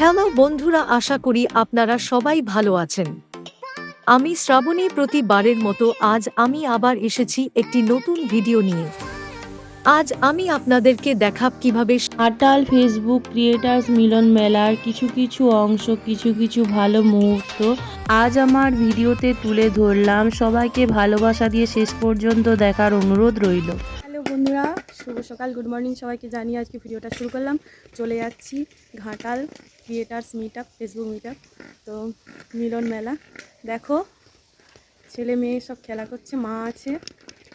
Hello বন্ধুরা আশা করি আপনারা সবাই ভালো আছেন। আমি শ্রাবণী প্রতিবারের মতো আজ আমি আবার এসেছি একটি নতুন ভিডিও নিয়ে। আজ আমি আপনাদেরকে দেখাব কীভাবে আটাল ফেসবুক ক্রিয়েটার্স মিলন মেলার কিছু কিছু অংশ কিছু কিছু ভালো মুহূর্ত আজ আমার ভিডিওতে তুলে ধরলাম। সবাইকে ভালোবাসা দিয়ে শেষ পর্যন্ত দেখার অনুরোধ রইল। হ্যালো বন্ধুরা শুভ সকাল গুড মর্নিং। সবাইকে জানিয়ে আজকে ভিডিওটা শুরু করলাম। চলে যাচ্ছি Ghatal creators meetup Facebook meetup তো মিলন মেলা। দেখো ছেলে মেয়ে সব খেলা করছে মা আছে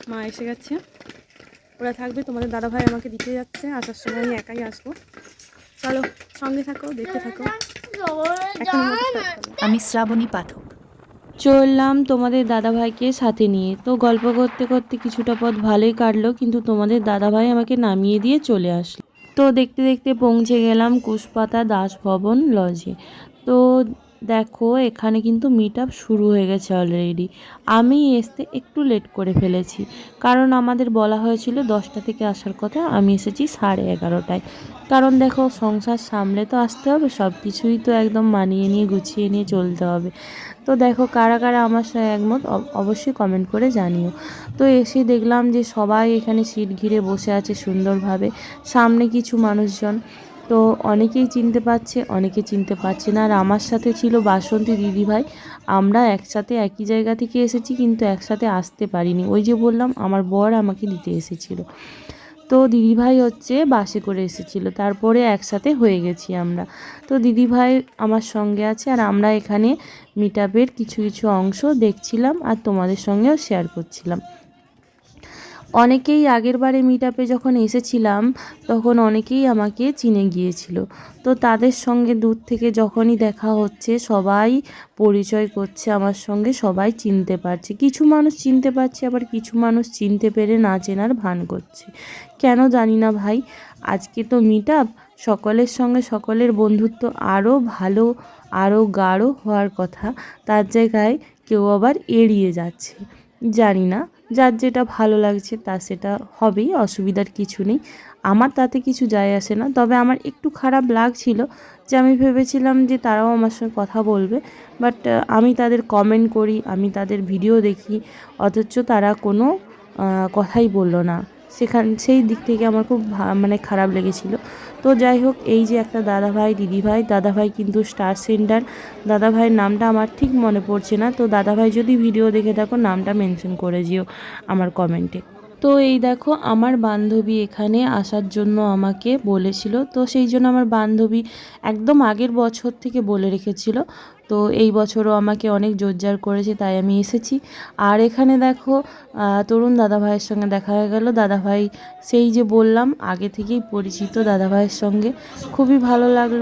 মা এসে গেছে। ওরা থাকবে তোমাদের দাদাভাই আমাকে দিতে যাচ্ছে আসার সময় আমি একাই আসব। চলো সঙ্গে থাকো দেখতে থাকো। আমি শ্রাবণী পাঠক। চললাম তোমাদের দাদাভাইকে সাথে নিয়ে। তো গল্প করতে করতে কিছুটা পথ ভালোই কাটলো কিন্তু তোমাদের দাদাভাই আমাকে নামিয়ে দিয়ে চলে আসলো। তো দেখতে দেখতে পৌঁছে গেলাম কুশপাতা দাস ভবন লজে তো দেখো, এখানে কিন্তু মিট আপ শুরু হয়ে গেছে অলরেডি আমি আসতে একটু লেট করে ফেলেছি। কারণ আমাদের বলা হয়েছিল দশটা থেকে আসার কথা, আমি এসেছি সাড়ে এগারোটায়। কারণ দেখো, সংসার সামলে তো আসতে হবে সব কিছুই তো একদম মানিয়ে নিয়ে গুছিয়ে নিয়ে চলতে হবে। তো দেখো কারা কারা আমার সঙ্গে একমত, অব- অবশ্যই কমেন্ট করে জানিও। তো এসে দেখলাম যে সবাই এখানে সিট ঘিরে বসে আছে সুন্দরভাবে, সামনে কিছু মানুষজন। তো অনেকেই চিনতে পারছে, অনেকে চিনতে পারছে না। আর আমার সাথে ছিল বাসন্তী দিদিভাই। আমরা একসাথে একই জায়গা থেকে এসেছি, কিন্তু একসাথে আসতে পারিনি। ওই যে বললাম, আমার বর আমাকে দিতে এসেছিল। তো দিদিভাই হচ্ছে বাসে করে এসেছিল। তারপরে একসাথে হয়ে গেছি আমরা। তো দিদিভাই আমার সঙ্গে আছে আর আমরা এখানে মিট কিছু কিছু অংশ দেখছিলাম আর তোমাদের সঙ্গেও শেয়ার করছিলাম। অনেকেই আগের বারে মিট আপে যখন এসেছিলাম, তখন অনেকেই আমাকে চিনে গিয়েছিল। তো তাদের সঙ্গে দূর থেকে যখনই দেখা হচ্ছে, সবাই পরিচয় করছে, আমার সঙ্গে সবাই চিনতে পারছে। কিছু মানুষ চিনতে পারছে, আবার কিছু মানুষ চিনতে পেরে না চেনার ভান করছে। কেন জানি না ভাই, আজকে তো মিট আপ সকলের সঙ্গে সকলের বন্ধুত্ব আরও ভালো আরও গাঢ় হওয়ার কথা। তার জায়গায় কেউ আবার এড়িয়ে যাচ্ছে। জানি না যার যেটা ভালো লাগছে তা সেটা হবেই, অসুবিধার কিছু নেই। আমার তাতে কিছু যায় আসে না। তবে আমার একটু খারাপ লাগছিল যে আমি ভেবেছিলাম যে তারাও আমার সঙ্গে কথা বলবে। বাট আমি তাদের কমেন্ট করি, আমি তাদের ভিডিও দেখি, অথচ তারা কোনো কথাই বলল না। সেখান, সেই দিক থেকে আমার খুব মানে খারাপ লেগেছিল। তো যাই হোক, এই যে একটা দাদাভাই, দিদিভাই, দাদাভাই কিন্তু স্টার সেন্টার দাদাভাইয়ের নামটা আমার ঠিক মনে পড়ছে না। তো দাদাভাই যদি ভিডিও দেখে থাকো, নামটা মেনশন করে যেও আমার কমেন্টে। তো এই দেখো, আমার বান্ধবী এখানে আসার জন্য আমাকে বলেছিল। তো সেই জন্য আমার বান্ধবী একদম আগের বছর থেকে বলে রেখেছিল। তো এই বছরও আমাকে অনেক জোরজার করেছে, তাই আমি এসেছি। আর এখানে দেখো তরুণ দাদাভাইয়ের সঙ্গে দেখা হয়ে গেল। দাদাভাই, সেই যে বললাম, আগে থেকেই পরিচিত দাদাভাইয়ের সঙ্গে। খুবই ভালো লাগল।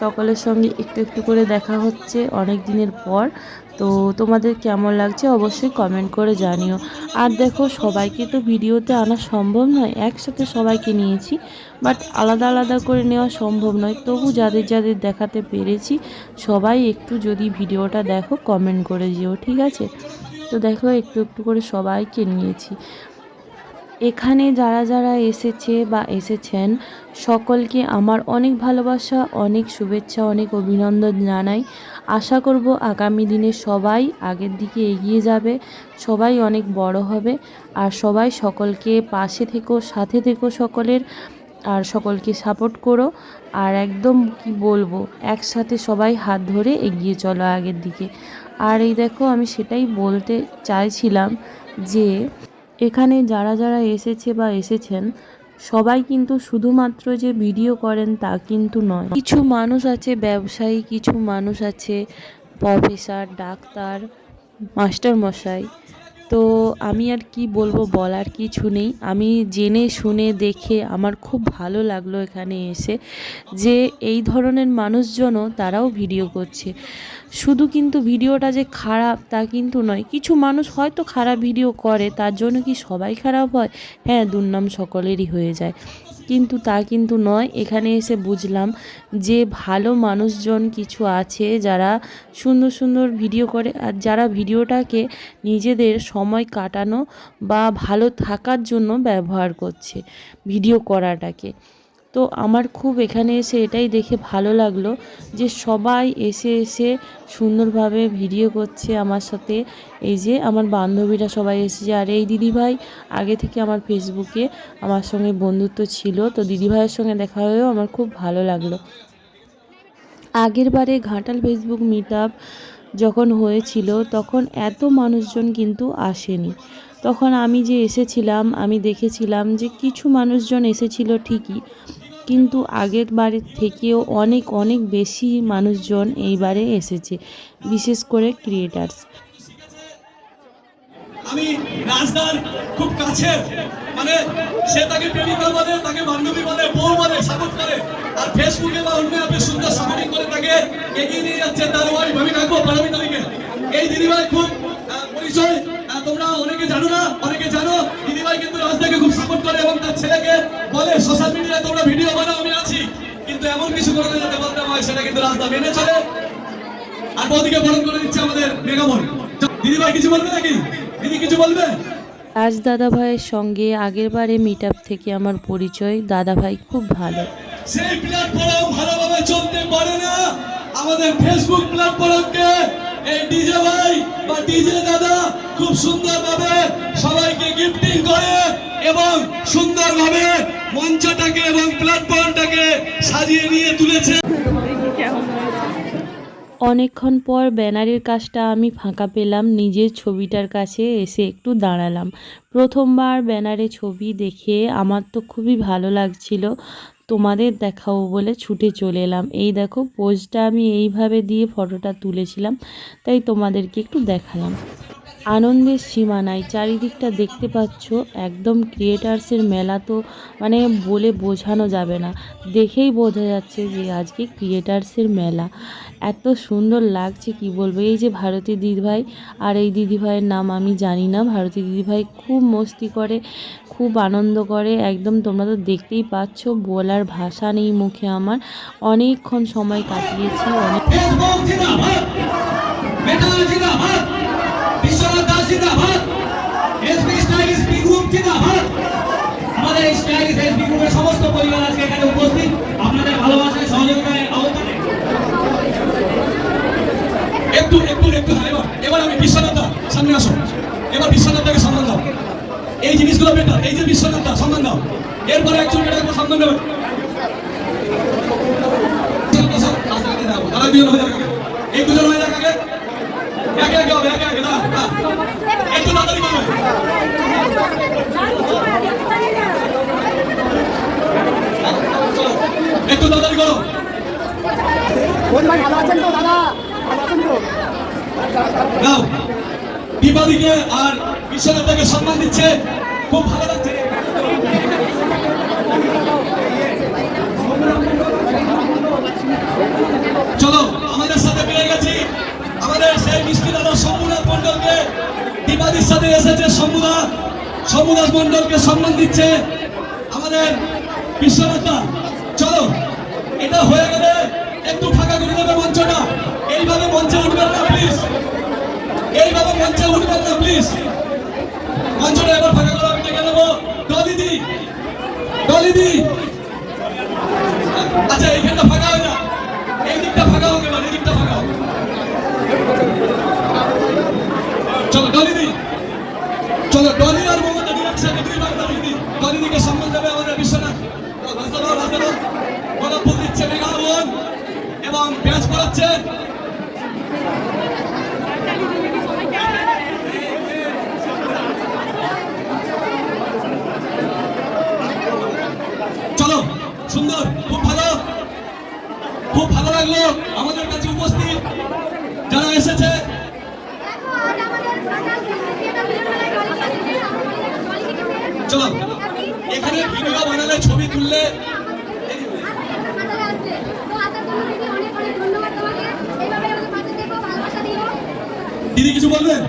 সকলের সঙ্গে একটু একটু করে দেখা হচ্ছে অনেক দিনের পর। তো তোমাদের কেমন লাগছে অবশ্যই কমেন্ট করে জানিও। আর দেখো, সবাইকে তো ভিডিওতে আনা সম্ভব নয়, একসাথে সবাইকে নিয়েছি বাট আলাদা আলাদা করে নেওয়া সম্ভব নয়। তবু যাদের যাদের দেখাতে পেরেছি, সবাই একটু যদি ভিডিওটা দেখো কমেন্ট করে যেও, ঠিক আছে? তো দেখো, একটু একটু করে সবাইকে নিয়েছি। এখানে যারা যারা এসেছে বা এসেছেন, সকলকে আমার অনেক ভালোবাসা, অনেক শুভেচ্ছা, অনেক অভিনন্দন জানাই। আশা করব আগামী দিনে সবাই আগের দিকে এগিয়ে যাবে, সবাই অনেক বড় হবে, আর সবাই সকলকে পাশে থেকো, সাথে থেকো সকলের, আর সকলকে সাপোর্ট করো। আর একদম কি বলব, একসাথে সবাই হাত ধরে এগিয়ে চলো আগের দিকে। আর এই দেখো আমি সেটাই বলতে চাইছিলাম যে এখানে যারা যারা এসেছে বা এসেছেন, সবাই কিন্তু শুধুমাত্র যে ভিডিও করেন তা কিন্তু নয়। কিছু মানুষ আছে ব্যবসায়ী, কিছু মানুষ আছে প্রফেসর, ডাক্তার মাস্টার মশাই তো আমি আর কি বলব বলার কিছু নেই। আমি জেনে শুনে দেখে আমার খুব ভালো লাগল এখানে এসে যে এই ধরনের মানুষজনও তারাও ভিডিও করছে। শুধু কিন্তু ভিডিওটা যে খারাপ তা কিন্তু নয়, কিছু মানুষ হয়তো খারাপ ভিডিও করে, তার জন্য কি সবাই খারাপ হয়? হ্যাঁ দুর্নাম সকলেরই হয়ে যায়। কিন্তু তা কিন্তু নয়। এখানে এসে বুঝলাম যে ভালো মানুষজন কিছু আছে যারা সুন্দর সুন্দর ভিডিও করে আর যারা ভিডিওটাকে নিজেদের সময় কাটানো বা ভালো থাকার জন্য ব্যবহার করছে ভিডিও করাটাকে। তো আমার খুব এখানে এসে এটাই দেখে ভালো লাগল যে সবাই এসে এসে সুন্দরভাবে ভিডিও করছে আমার সাথে। এই যে আমার বান্ধবীরা সবাই এসেছে। আর এই দিদিভাই আগে থেকে আমার ফেসবুকে আমার সঙ্গে বন্ধুত্ব ছিল। তো দিদিভাইয়ের সঙ্গে দেখা হয়েও আমার খুব ভালো লাগল। আগের বারে ঘাটাল ফেসবুক মিট যখন হয়েছিল, তখন এত মানুষজন কিন্তু আসেনি। তখন আমি যে এসেছিলাম, আমি দেখেছিলাম যে কিছু মানুষজন এসেছিল ঠিকই। কিন্তু আগের বারের থেকেও অনেক অনেক বেশি মানুষজন এইবারে এসেছে, বিশেষ করে ক্রিয়েটার্স। আমি রাজদার খুব কাছের মানে সে তাকে প্রেমিকা বলে, তাকে বান্ধবী বলে, বউ বলে সাপোর্ট করে। আর ফেসবুকে বা অন্য অ্যাপে সুন্দর সাপোর্টিং করে তাকে এগিয়ে নিয়ে যাচ্ছে তার ওয়াইফ, আমি রাখব পারমিতালিকে এই দিদিভাই খুব পরিচয় অনেকে জানো না অনেকে জানো দিদিভাই কিন্তু রাজদাকে খুব সাপোর্ট করে এবং তার ছেলেকে বলে সোশ্যাল মিডিয়ায় তোমরা ভিডিও বানাও আমি আছি। কিন্তু এমন কিছু করে যাতে হয় সেটা কিন্তু রাজদা মেনে চলে। আর বৌদিকে বরণ করে দিচ্ছে আমাদের মেগামন। দিদিভাই কিছু বলবে নাকি? দিদি কিছু বলবে? রাজ দাদাভাইয়ের সঙ্গে আগেরবারে মিট থেকে আমার পরিচয়। দাদাভাই খুব ভালো। সেই প্ল্যাটফর্ম ভালোভাবে চলতে পারে না। আমাদের ফেসবুক প্ল্যাটফর্মকে এই ডিজে ভাই বা ডিজে দাদা খুব সুন্দরভাবে সবাইকে গিফটিং করে এবং সুন্দরভাবে মঞ্চটাকে এবং প্ল্যাটফর্মটাকে সাজিয়ে নিয়ে তুলেছে। অনেকক্ষণ পর ব্যানারের কাজটা আমি ফাঁকা পেলাম, নিজের ছবিটার কাছে এসে একটু দাঁড়ালাম। প্রথমবার ব্যানারে ছবি দেখে আমার তো খুবই ভালো লাগছিল। তোমাদের দেখাবো বলে ছুটে চলে এলাম। এই দেখো, পোজটা আমি এইভাবে দিয়ে ফটোটা তুলেছিলাম, তাই তোমাদেরকে একটু দেখালাম। আনন্দের সীমা নাই চারিদিকটা দেখতে পাচ্ছ, একদম ক্রিয়েটার্সের মেলা তো মানে বলে বোঝানো যাবে না। দেখেই বোঝা যাচ্ছে যে আজকে ক্রিয়েটার্সের মেলা। এত সুন্দর লাগছে, কি বলব? এই যে ভারতী দিদিভাই আর এই দিদিভাইয়ের নাম আমি জানি না। ভারতী দিদিভাই খুব মস্তি করে, খুব আনন্দ করে। একদম তোমরা তো দেখতেই পাচ্ছ, বলার ভাষা নেই মুখে আমার। অনেকক্ষণ সময় কাটিয়েছি, অনেক সমস্ত পরিবার আজকে এখানে উপস্থিত। আপনাদের ভালোবাসায় সহযোগিতায় আওতায়। একটু একটু একটু হ্যাঁ, এবার আমি বিশ্বনাথ সামনে আসো। এবার বিশ্বনাথ সম্মান দাও। এই জিনিসগুলো বেটার এই যে বিশ্বনাথ সম্মান দাও। এরপরে একজন বেটাকে সম্মান দেবে তারা দুজন হয়ে যাবে এই দুজন হয়ে আগে। একে একে হবে একে একে দাঁড়া দাঁড়া। একটু তাড়াতাড়ি করবে চলো একটু তাড়াতাড়ি করো নাও আর বিশ্বনাথকে সম্মান দিচ্ছে, খুব ভালো লাগছে। চলো, আমাদের সাথে পেয়ে গেছি। আমাদের সেই মিষ্টি দাদা শম্ভুনাথ মন্ডলকে দীপাদির সাথে এসেছে শম্ভুদা। শম্ভুদাস মন্ডলকে সম্মান দিচ্ছে আমাদের বিশ্বনাথা চলো, এটা হয়ে গেলে এইভাবে মঞ্চে উঠবেন না প্লিজ মঞ্চটা এবার ফাঁকা করে, আমি ডেকে নেব। দলিদি দলিদি আচ্ছা এইখানটা ফাঁকা হয় না। এই দিকটা ফাঁকা হোক এবার, এই দিকটা ফাঁকা হোক। চলো ডলিদি চলো, ডলি আর মমতা ডিরেকশন দুই বার ডলিদি ডলিদিকে সম্মান দেবে আমাদের বিশ্বনাথ। রাস্তা রাস্তা দাও গলা ফুল দিচ্ছে মেঘা এবং ব্যাচ পড়াচ্ছে। চলো সুন্দর, খুব ভালো। খুব ভালো লাগল আমাদের কাছে উপস্থিত। যারা এসেছে, চলো, এখানে ভিডিও বানালে ছবি তুললে। দিদি, কিছু বলবেন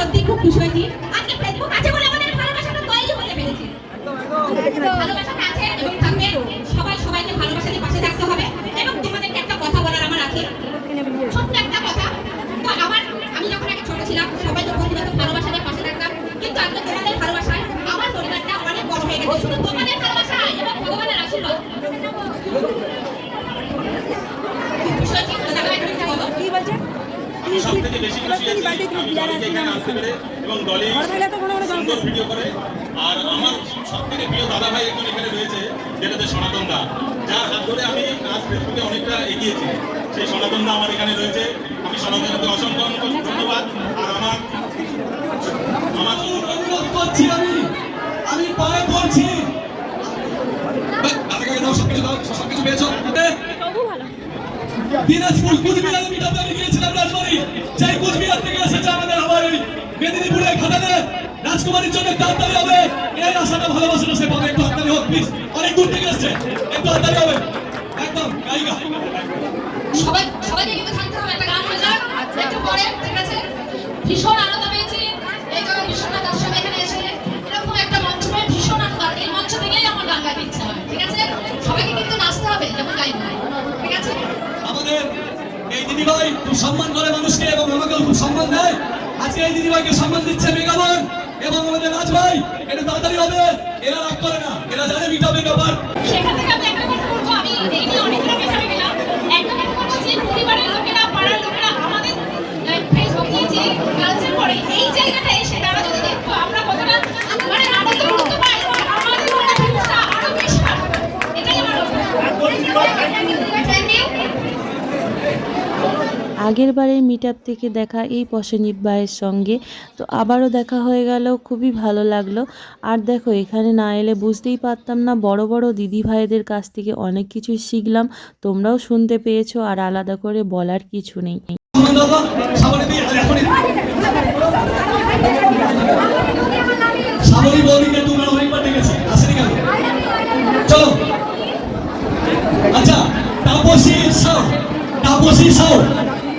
সত্যি খুব খুশি হয়েছি। আজকে ফেসবুক আছে বলে আমাদের ভালোবাসাটা তৈরি হতে পেরেছে। ভালোবাসাটা আছে এবং থাকবে। সবাই সবাইকে ভালোবাসা দিয়ে পাশে থাকতে হবে। এবং তোমাদেরকে একটা কথা বলার আমার আছে। ছোট্ট একটা কথা। তো আমার আমি যখন আগে ছোট ছিলাম সবাই তো বন্ধুরা তো ভালোবাসা দিয়ে পাশে থাকতাম। কিন্তু আজকে তোমাদের ভালোবাসায় আমার পরিবারটা অনেক বড় হয়ে গেছে। শুধু তোমাদের ভালোবাসা এবং ভগবানের আশীর্বাদ খুশি হয়েছি তো দেখা একটু বলো আমি বেশি খুশি আছি এখানে আসতে পেরে এবং সুন্দর ভিডিও করে। আর আমার সব থেকে প্রিয় দাদা ভাই এখন এখানে রয়েছে যেটাতে সনাতন দা। যার হাত ধরে আমি আজ ফেসবুকে অনেকটা এগিয়েছি। সেই সনাতন দা আমার এখানে রয়েছে। আমি সনাতনকে অসংখ্য অসংখ্য ধন্যবাদ। আর আমার আমার অনুরোধ করছি আমি। আমি পায়ে পড়ছি। আগে সবকিছু পেয়েছ? দিনাজপুর কুচবিহারে মিটাতে সেই কুচবিহার থেকে এসেছে আমাদের আমার এই মেদিনীপুরের খাদানে। রাজকুমারীর জন্য একটু হাততালি হবে। এই আশাটা ভালোবাসাটা সে পাবে। একটু হাততালি হোক প্লিজ অনেক দূর থেকে এসছে। একটু হাততালি হবে। একদম গাইগা সবাই সবাইকে কিন্তু থাকতে হবে। একটা গান হয়ে যাক একটু পরে ঠিক আছে? ভীষণ আনন্দ পেয়েছি। এই বিশ্বনাথ এখানে এসে এরকম একটা মঞ্চ পেয়ে ভীষণ আনন্দ। এই মঞ্চ থেকেই আমার গান গাইতে ইচ্ছা হয় ঠিক আছে? সবাইকে কিন্তু নাচতে হবে যখন গাইব ঠিক আছে আমাদের এই দিদিভাই খুব সম্মান করে মানুষকে এবং আমাকেও খুব সম্মান দেয়। আজকে এই দিদিভাইকে সম্মান দিচ্ছে মেগাবন এবং আমাদের রাজ ভাই এটা তাড়াতাড়ি হবে, এরা রাগ করে না, এরা জানে মিটাবে ব্যাপার সেখান থেকে আমি একটা কথা বলব পেছনে গেলাম একটা কথা বলব যে পরিবারের লোকেরা পাড়ার লোকেরা আমাদের ফেসবুক দিয়ে যে কালচার করে এই জায়গাটা এসে তারা যদি দেখতো আমরা কতটা মানে আনন্দ করতে পারি আমাদের মনে ভিউজটা আরও বেশি বাড়বে এটাই আমার থ্যাংক ইউ আগের বারের মিট থেকে দেখা এই প্রসেনজিৎ ভাইয়ের সঙ্গে। তো আবারও দেখা হয়ে গেল, খুবই ভালো লাগল। আর দেখো, এখানে না এলে বুঝতেই পারতাম না, বড় বড় দিদি ভাইদের কাছ থেকে অনেক কিছুই শিখলাম। তোমরাও শুনতে পেয়েছ, আর আলাদা করে বলার কিছু নেই। আচ্ছা তাপসী সাউ তাপসী সাউ।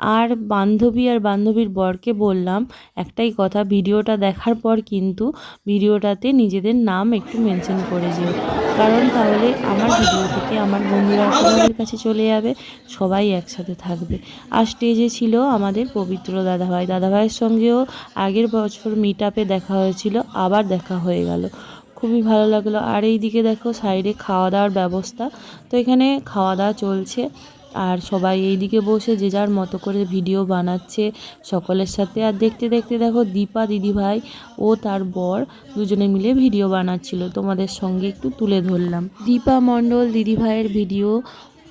আর বান্ধবী আর বান্ধবীর বরকে বললাম, একটাই কথা, ভিডিওটা দেখার পর কিন্তু ভিডিওটাতে নিজেদের নাম একটু মেনশন করে যেও। কারণ তাহলে আমার ভিডিও থেকে আমার বন্ধুরা তোমাদের কাছে চলে যাবে, সবাই একসাথে থাকবে। আর স্টেজে ছিল আমাদের পবিত্র দাদাভাই। দাদাভাইয়ের সঙ্গেও আগের বছর মিট আপে দেখা হয়েছিল, আবার দেখা হয়ে গেল। খুবই ভালো লাগল। আর এই দিকে দেখো সাইডে খাওয়া দাওয়ার ব্যবস্থা। তো এখানে খাওয়া দাওয়া চলছে। আর সবাই এইদিকে বসে যে যার মতো করে ভিডিও বানাচ্ছে সকলের সাথে। আর দেখতে দেখতে দেখো দীপা দিদিভাই ও তার বর দুজনে মিলে ভিডিও বানাচ্ছিল। তোমাদের সঙ্গে একটু তুলে ধরলাম। দীপা মণ্ডল দিদিভাইয়ের ভিডিও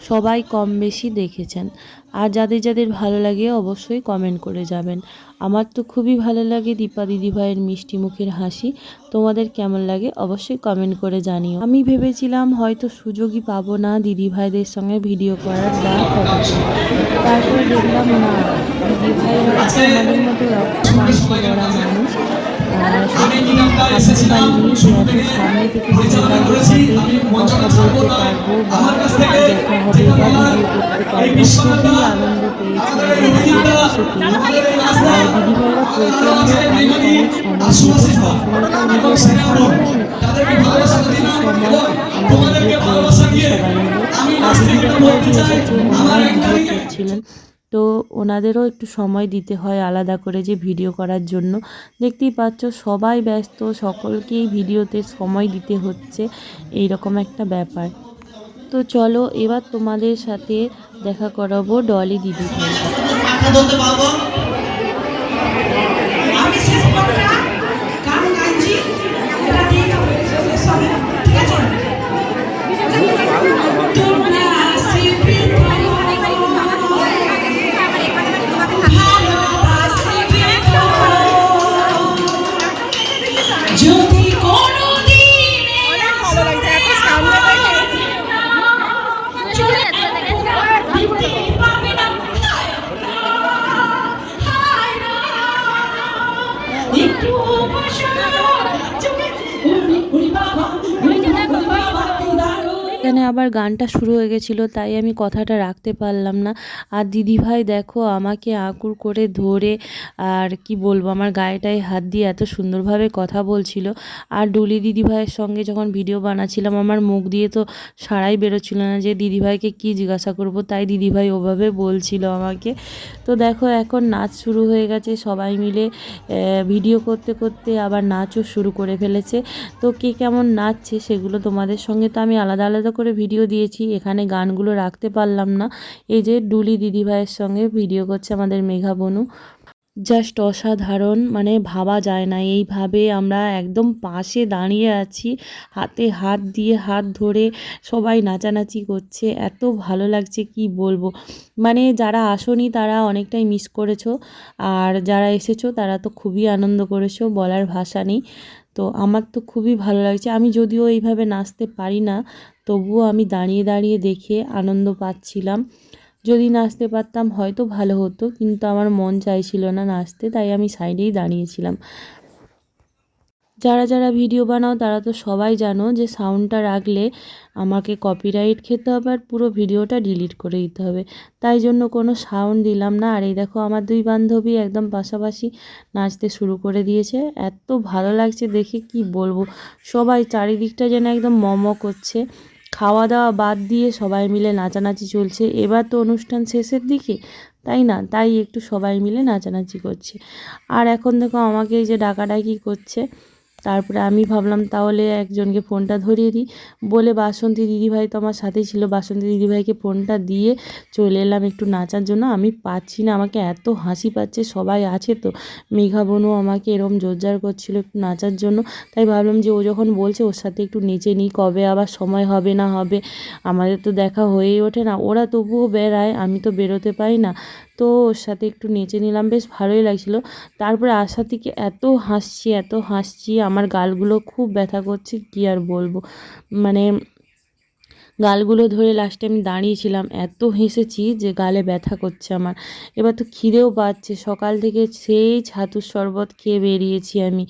সবাই কম বেশি দেখেছেন। আর যাদের যাদের ভালো লাগে অবশ্যই কমেন্ট করে যাবেন। আমার তো খুবই ভালো লাগে দীপা দিদিভাইয়ের মিষ্টি মুখের হাসি। তোমাদের কেমন লাগে অবশ্যই কমেন্ট করে জানিও। আমি ভেবেছিলাম হয়তো সুযোগই পাবো না দিদিভাইদের সঙ্গে ভিডিও করার বা। তারপরে দেখলাম না, দিদিভাই আমাদের মতো রক্ত মানুষ। আর আমি নিলামটা এসেছিলাম শুরু থেকে পরিচালনা করেছি আমি মঞ্চটা ছাড়বো না আমার কাছ থেকে এই পেয়েছি আমাদের একটাই ছিলেন তো ওনাদেরও একটু সময় দিতে হয় আলাদা করে যে ভিডিও করার জন্য। দেখতেই পাচ্ছ সবাই ব্যস্ত, সকলকেই ভিডিওতে সময় দিতে হচ্ছে এই রকম একটা ব্যাপার। তো চলো এবার তোমাদের সাথে দেখা করাবো ডলি দিদি আবার গানটা শুরু হয়ে গেছিল, তাই আমি কথাটা রাখতে পারলাম না। আর দিদিভাই দেখো আমাকে আঁকুর করে ধরে, আর কি বলব, আমার গায়েটায় হাত দিয়ে এত সুন্দরভাবে কথা বলছিল। আর ডুলি দিদিভাইয়ের সঙ্গে যখন ভিডিও বানাচ্ছিলাম, আমার মুখ দিয়ে তো সারাই বেরোচ্ছিল না যে দিদিভাইকে কি জিজ্ঞাসা করব, তাই দিদিভাই ওভাবে বলছিল আমাকে। তো দেখো এখন নাচ শুরু হয়ে গেছে, সবাই মিলে ভিডিও করতে করতে আবার নাচও শুরু করে ফেলেছে। তো কে কেমন নাচছে সেগুলো তোমাদের সঙ্গে তো আমি আলাদা আলাদা করে ভিডিও দিয়েছি, এখানে গানগুলো রাখতে পারলাম না। এই যে ডুলি দিদিভাইয়ের সঙ্গে ভিডিও করছে আমাদের মেঘা বনু। জাস্ট অসাধারণ মানে ভাবা যায় না। এইভাবে আমরা একদম পাশে দাঁড়িয়ে আছি, হাতে হাত দিয়ে হাত ধরে সবাই নাচানাচি করছে। এত ভালো লাগছে, কি বলব? মানে যারা আসনি তারা অনেকটাই মিস করেছ, আর যারা এসেছ তারা তো খুবই আনন্দ করেছ, বলার ভাষা নেই। তো আমার তো খুবই ভালো লাগছে। আমি যদিও এইভাবে নাচতে পারি না, তবুও আমি দাঁড়িয়ে দাঁড়িয়ে দেখে আনন্দ পাচ্ছিলাম। যদি নাচতে পারতাম হয়তো ভালো হতো, কিন্তু আমার মন চাইছিল না নাচতে, তাই আমি সাইডেই দাঁড়িয়েছিলাম। যারা যারা ভিডিও বানাও, তারা তো সবাই জানো যে সাউন্ডটা রাখলে আমাকে কপিরাইট খেতে হবে আর পুরো ভিডিওটা ডিলিট করে দিতে হবে। তাই জন্য কোনো সাউন্ড দিলাম না। আর এই দেখো, আমার দুই বান্ধবী একদম পাশাপাশি নাচতে শুরু করে দিয়েছে। এত ভালো লাগছে দেখে, কি বলব? সবাই চারিদিকটা যেন একদম মম করছে। খাওয়া দাওয়া বাদ দিয়ে সবাই মিলে নাচানাচি চলছে। এবার তো অনুষ্ঠান শেষের দিকে, তাই না? তাই একটু সবাই মিলে নাচানাচি করছে। আর এখন দেখো, আমাকে এই যে ডাকাডাকি করছে। তারপরে আমি ভাবলাম তাহলে একজনকে ফোনটা ধরিয়ে দিই। বলে বাসন্তী দিদিভাই তো আমার সাথেই ছিল। বাসন্তী দিদিভাইকে ফোনটা দিয়ে চলে এলাম একটু নাচার জন্য। আমি পাচ্ছি না, আমাকে এত হাসি পাচ্ছে, সবাই আছে তো। মেঘা বোনও আমাকে এরম জোরজার করছিল একটু নাচার জন্য। তাই ভাবলাম যে ও যখন বলছে ওর সাথে একটু নেচে নিই, কবে আবার সময় হবে না হবে। আমাদের তো দেখা হয়েই ওঠে না। ওরা তবুও বেড়ায়, আমি তো বেরোতে পারি না। তো ওর সাথে একটু নেচে নিলাম, বেশ ভালোই লাগছিল। তারপরে আশা থেকে এত হাসছি এত হাসছি, আমার গালগুলো খুব ব্যথা করছে, কী আর বলব? মানে গালগুলো ধরে লাস্টে আমি দাঁড়িয়েছিলাম, এত হেসেছি যে গালে ব্যথা করছে আমার। এবার তো খিদেও পাচ্ছে, সকাল থেকে সেই ছাতুর শরবত খেয়ে বেরিয়েছি আমি।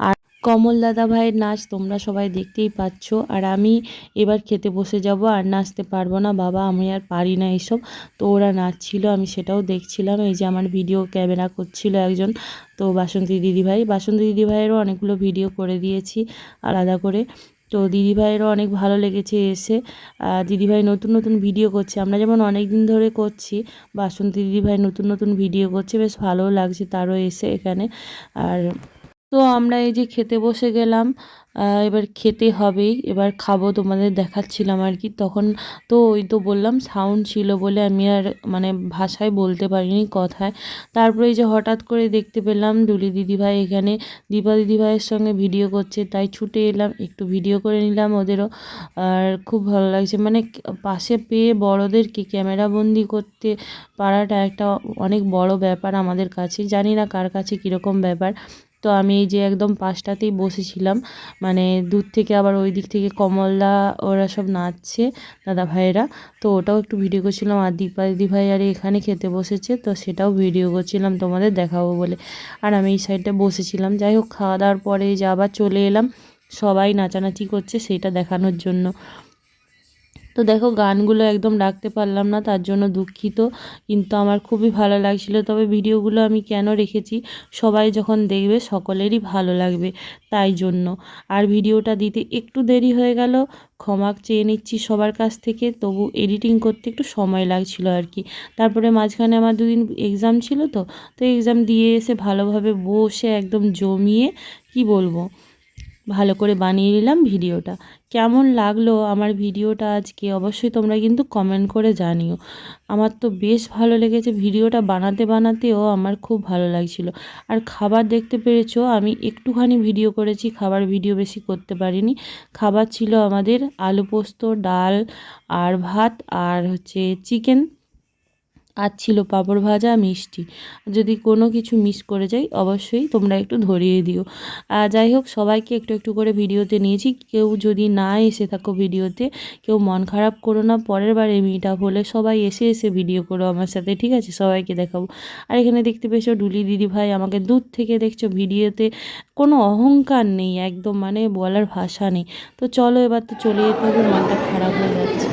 আর কমল দাদা ভাইয়ের নাচ তোমরা সবাই দেখতেই পাচ্ছ। আর আমি এবার খেতে বসে যাব, আর নাচতে পারব না। বাবা, আমি আর পারি না এইসব তো ওরা নাচছিল, আমি সেটাও দেখছিলাম। এই যে আমার ভিডিও ক্যামেরা করছিল একজন, তো বাসন্তী দিদিভাই বাসন্তী দিদিভাইয়েরও অনেকগুলো ভিডিও করে দিয়েছি আলাদা করে। তো দিদিভাইয়েরও অনেক ভালো লেগেছে এসে। দিদিভাই নতুন নতুন ভিডিও করছে। আমরা যেমন অনেক দিন ধরে করছি, বাসন্তী দিদিভাই নতুন নতুন ভিডিও করছে, বেশ ভালোও লাগছে তারও এসে এখানে। আর তো আমরা এই যে খেতে বসে গেলাম এবার খেতে হবেই। এবার খাব তোমাদের দেখাচ্ছিলাম আর কি। তখন তো ওই তো বললাম সাউন্ড ছিল বলে আমি আর মানে ভাষায় বলতে পারিনি, কথায়। তারপরে এই যে হঠাৎ করে দেখতে পেলাম ডুলি দিদিভাই এখানে। দীপা দিদিভাইয়ের সঙ্গে ভিডিও করছে, তাই ছুটে এলাম, একটু ভিডিও করে নিলাম ওদেরও। আর খুব ভালো লাগছে। মানে পাশে পেয়ে বড়োদেরকে ক্যামেরাবন্দি করতে পারাটা একটা অনেক বড় ব্যাপার আমাদের কাছে। জানি না কার কাছে কীরকম ব্যাপার। তো আমি এই যে একদম পাশটাতেই বসেছিলাম। মানে দূর থেকে আবার ওই দিক থেকে কমলদা ওরা সব নাচছে, দাদা ভাইয়েরা। তো ওটাও একটু ভিডিও করছিলাম। আর দীপা দিদি ভাই আর এখানে খেতে বসেছে, তো সেটাও ভিডিও করছিলাম তোমাদের দেখাবো বলে। আর আমি এই সাইডটা বসেছিলাম। যাই হোক খাওয়া দাওয়ার পরে যে আবার চলে এলাম। সবাই নাচানাচি করছে সেটা দেখানোর জন্য। তো দেখো, গানগুলো একদম রাখতে পারলাম না, তার জন্য দুঃখিত। কিন্তু আমার খুবই ভালো লাগছিল। তবে ভিডিওগুলো আমি কেন রেখেছি, সবাই যখন দেখবে সকলেরই ভালো লাগবে তাই জন্য। আর ভিডিওটা দিতে একটু দেরি হয়ে গেল, ক্ষমা চেয়ে নিচ্ছি সবার কাছ থেকে। তবু এডিটিং করতে একটু সময় লাগছিল আর কি। তারপরে মাঝখানে আমার দুদিন এক্সাম ছিল তো তো এক্সাম দিয়ে এসে ভালোভাবে বসে একদম জমিয়ে, কি বলব? ভালো করে বানিয়ে নিলাম ভিডিওটা। কেমন লাগল আমার ভিডিওটা আজকে? অবশ্যই তোমরা কিন্তু কমেন্ট করে জানিও। আমার তো বেশ ভালো লেগেছে ভিডিওটা বানাতে বানাতেও আমার খুব ভালো লাগছিল। আর খাবার দেখতে পেরেছ? আমি একটুখানি ভিডিও করেছি, খাবার ভিডিও বেশি করতে পারিনি। খাবার ছিল আমাদের আলু পোস্ত, ডাল আর ভাত আর হচ্ছে চিকেন আর ছিল পাঁপড় ভাজা, মিষ্টি। যদি কোনো কিছু মিস করে যাই, অবশ্যই তোমরা একটু ধরিয়ে দিও। আর যাই হোক, সবাইকে একটু একটু করে ভিডিওতে নিয়েছি। কেউ যদি না এসে থাকো ভিডিওতে, কেউ মন খারাপ করো না, পরের বার এই মিট হলে সবাই এসে এসে ভিডিও করো আমার সাথে, ঠিক আছে? সবাইকে দেখাবো। আর এখানে দেখতে পেয়েছ ডুলি দিদি ভাই, আমাকে দূর থেকে দেখছ ভিডিওতে। কোনো অহংকার নেই, একদম মানে বলার ভাষা নেই। তো চলো এবার তো চলে যেতে হবে, মনটা খারাপ হয়ে যাচ্ছে।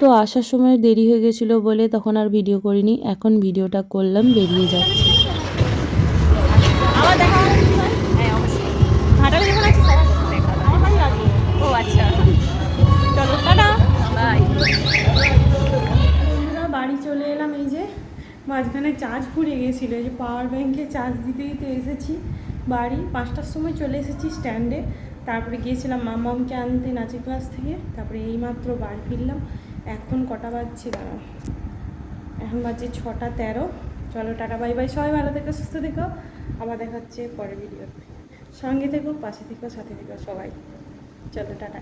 তো আসার সময় দেরি হয়ে গেছিল বলে তখন আর ভিডিও করিনি। এখন ভিডিওটা করলাম, বেরিয়ে যাচ্ছে। মাঝখানে চার্জ ফুরিয়ে গেছিল যে পাওয়ার ব্যাংকে চার্জ দিতে দিতে এসেছি বাড়ি। পাঁচটার সময় চলে এসেছি স্ট্যান্ডে তারপরে গিয়েছিলাম মামামকে আনতে নাচের ক্লাস থেকে। তারপরে এইমাত্র বাড়ি ফিরলাম। এখন কটা বাজছে, দাঁড়াও। এখন বাজছে ছটা তেরো। চলো টাটা বাই বাই সবাই ভালো থেকো, সুস্থ থেকো। আবার দেখা হচ্ছে পরের ভিডিওতে সঙ্গে থেকো, পাশে থেকো, সাথে থেকো সবাই। চলো, টাটা।